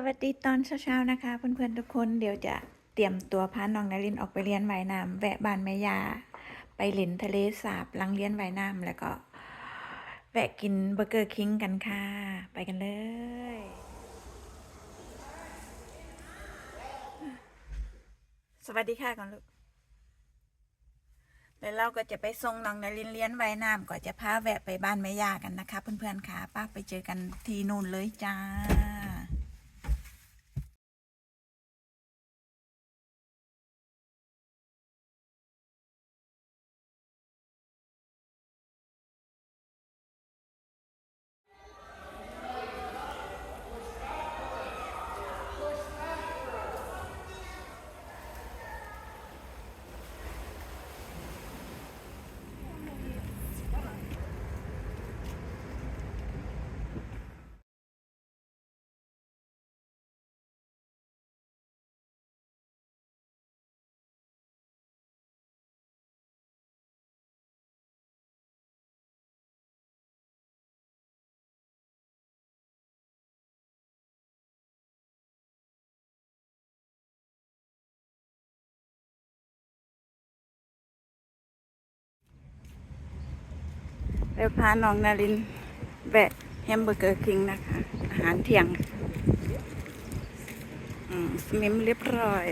สวัสดีตอนเช้าๆนะคะ เพื่อนๆทุกคนเดี๋ยวจะเตรียมตัวพาน้องนารินออกไปเรียนว่ายน้ำแวะบ้านแม่ยา ไปเล่นทะเลสาบลังเรียนว่ายน้ำแล้วก็แวะกินเบอร์เกอร์คิงกันค่ะ ไปกันเลย สวัสดีค่ะก่อนลูกแล้วเราก็จะไปส่งน้องนารินเรียนว่ายน้ำก็จะพาแวะไปบ้านแม่ยากันนะคะ เพื่อนๆค่ะป้าไปเจอกันที่นู่นเลยจ้า แล้วพาน้องนารินแวะแฮมเบอร์เกอร์คิงนะคะ อาหารเที่ยงอืมเมมเรียบร้อย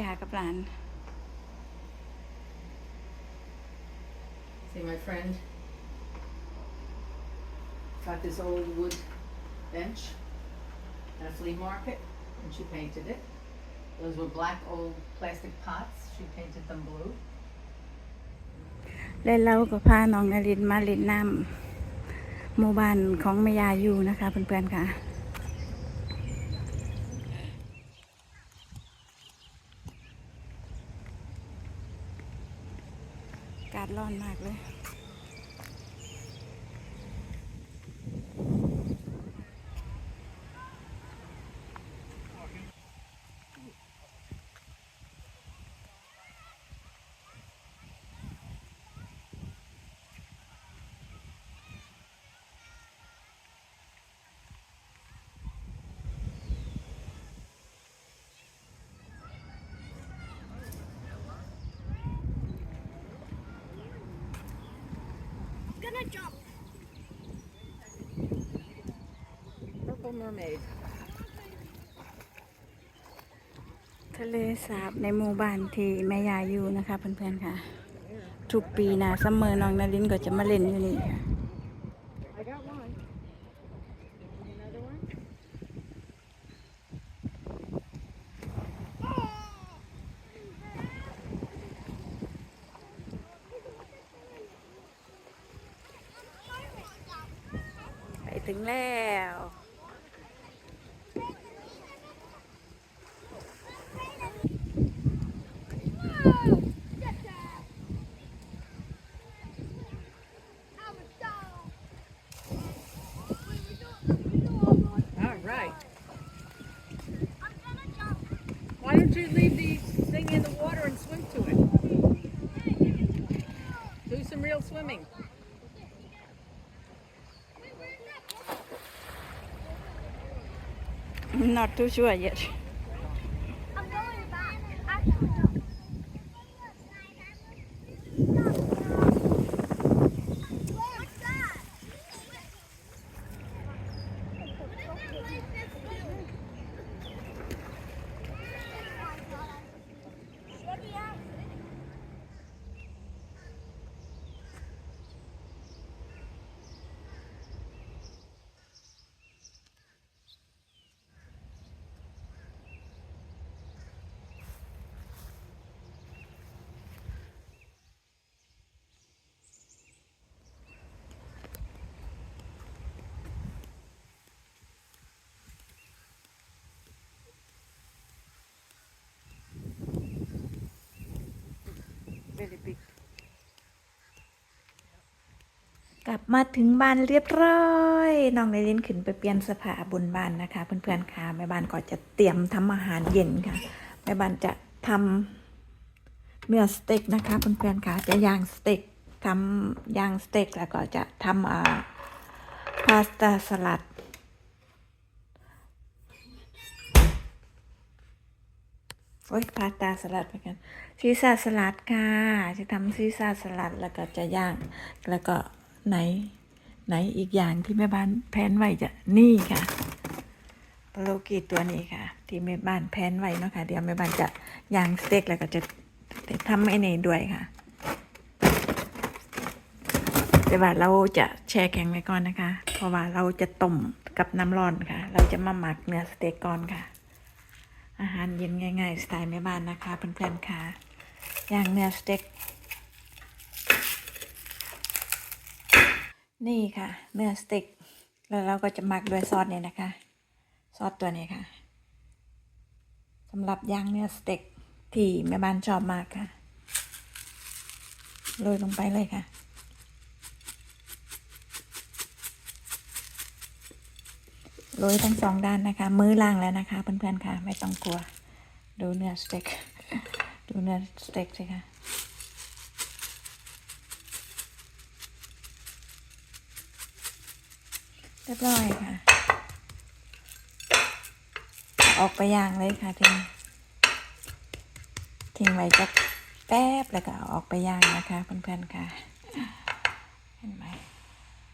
ยากับหลาน See my friend got this old wood bench at a flea market and she painted it. Those were black old plastic pots. She painted them blue. แล้วเราก็พาน้องนารินมาเล่นน้ำหมู่บ้านของแม่ยาอยู่นะคะเพื่อนๆค่ะาศร้อนมากเลย gonna jump. Purple mermaid. ทะเลสาบในหมู่บ้านที่แม่ยายอยู่นะคะเพื่อนๆค่ะ ทุกปีนะซัมเมอร์น้องนารินก็จะมาเล่นอยู่นี่ค่ะ ถึงแล้ว All right. Why don't you leave the thing in the water and swim to it? Do some real swimming. Not too sure yet very big กลับมาถึงบ้านเรียบร้อยน้องไดรินขึ้นไปเปลี่ยนเสื้อผ้าบนบ้านนะคะ เพื่อนๆค่ะแม่บ้านก็จะเตรียมทำอาหารเย็นค่ะแม่บ้านจะทำเนื้อสเต็กนะคะเพื่อนๆค่ะจะย่างสเต็กทำย่างสเต็กแล้วก็จะทำอ่าพาสต้าสลัด โอ้ยพาสต้าสลัดไปกันซีซ่าสลัดค่ะ จะทำซีซ่าสลัดแล้วก็จะย่าง แล้วก็ไหน ไหนอีกอย่างที่แม่บ้านแพนไว้จะนี่ค่ะปโลกีตัวนี้ค่ะ ที่แม่บ้านแพนไว้เนาะค่ะเดี๋ยวแม่บ้านจะย่างสเต็กแล้วก็จะทำไอ้นี่ด้วยค่ะแต่ว่าเราจะแช่แข็งไว้ก่อนนะคะ เพราะว่าเราจะต้มกับน้ำร้อนค่ะ เราจะมาหมักเนื้อสเต็กก่อนค่ะ อาหารเย็นง่ายๆสไตล์แม่บ้านนะคะเพื่อนๆค่ะย่างเนื้อสเต็ก นี่ค่ะ เนื้อสเต็ก แล้วเราก็จะหมักด้วยซอสเนี่ยนะคะ ซอสตัวนี้ค่ะสำหรับย่างเนื้อสเต็กที่แม่บ้านชอบมากค่ะโรยลงไปเลยค่ะ โรยทั้งสองด้านนะคะ มือล่างแล้วนะคะเพื่อนๆค่ะ ไม่ต้องกลัว ดูเนื้อสเต็ก ดูเนื้อสเต็กสิคะเรียบร้อยค่ะ ออกไปย่างเลยค่ะทิ้งทิ้งไว้จะแป๊บแล้วก็ออกไปย่างนะคะเพื่อนๆค่ะ เห็นไหม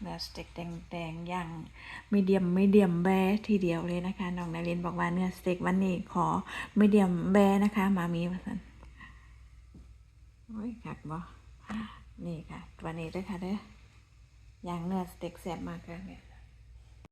เนื้อสเต็กแดงๆอย่างมีเดียมมีเดียมแบทีเดียวเลยนะคะน้องนารินบอกว่าเนื้อสเต็กวันนี้ขอมีเดียมแบนะคะมามีว่าสันโอ้ยหักบ่นี่ค่ะวันนี้ด้วยค่ะเด้อย่างเนื้อสเต็กแซ่บมากค่ะเนี่ย